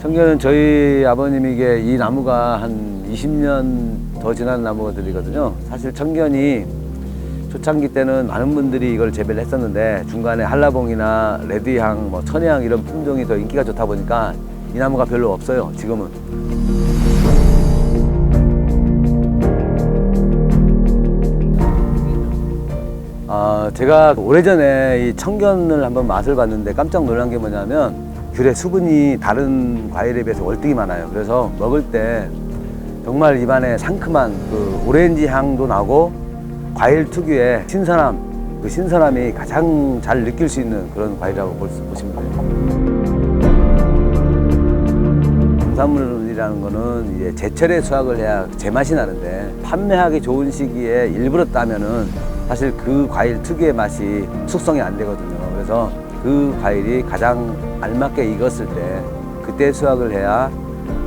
청견은 저희 아버님에게 이 나무가 한 20년 더 지난 나무들이거든요. 사실 청견이 초창기 때는 많은 분들이 이걸 재배를 했었는데 중간에 한라봉이나 레드향, 뭐 천혜향 이런 품종이 더 인기가 좋다 보니까 이 나무가 별로 없어요. 지금은. 아, 제가 오래전에 이 청견을 한번 맛을 봤는데 깜짝 놀란 게 뭐냐면 귤의 수분이 다른 과일에 비해서 월등히 많아요. 그래서 먹을 때 정말 입안에 상큼한 그 오렌지 향도 나고 과일 특유의 신선함, 그 신선함이 가장 잘 느낄 수 있는 그런 과일이라고 보시면 돼요. 농산물이라는 거는 이제 제철에 수확을 해야 제맛이 나는데 판매하기 좋은 시기에 일부러 따면은 사실 그 과일 특유의 맛이 숙성이 안 되거든요. 그래서 그 과일이 가장 알맞게 익었을 때 그때 수확을 해야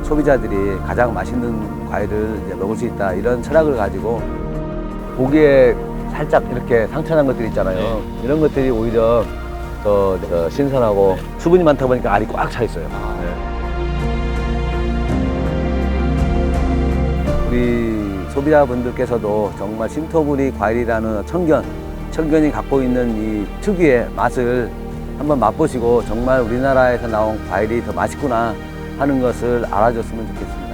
소비자들이 가장 맛있는 과일을 먹을 수 있다 이런 철학을 가지고 보기에 살짝 이렇게 상처난 것들 있잖아요. 이런 것들이 오히려 더, 더 신선하고 수분이 많다 보니까 알이 꽉 차 있어요. 네. 우리 소비자분들께서도 정말 신토부리 과일이라는 청견, 청견이 갖고 있는 이 특유의 맛을 한번 맛보시고 정말 우리나라에서 나온 과일이 더 맛있구나 하는 것을 알아줬으면 좋겠습니다.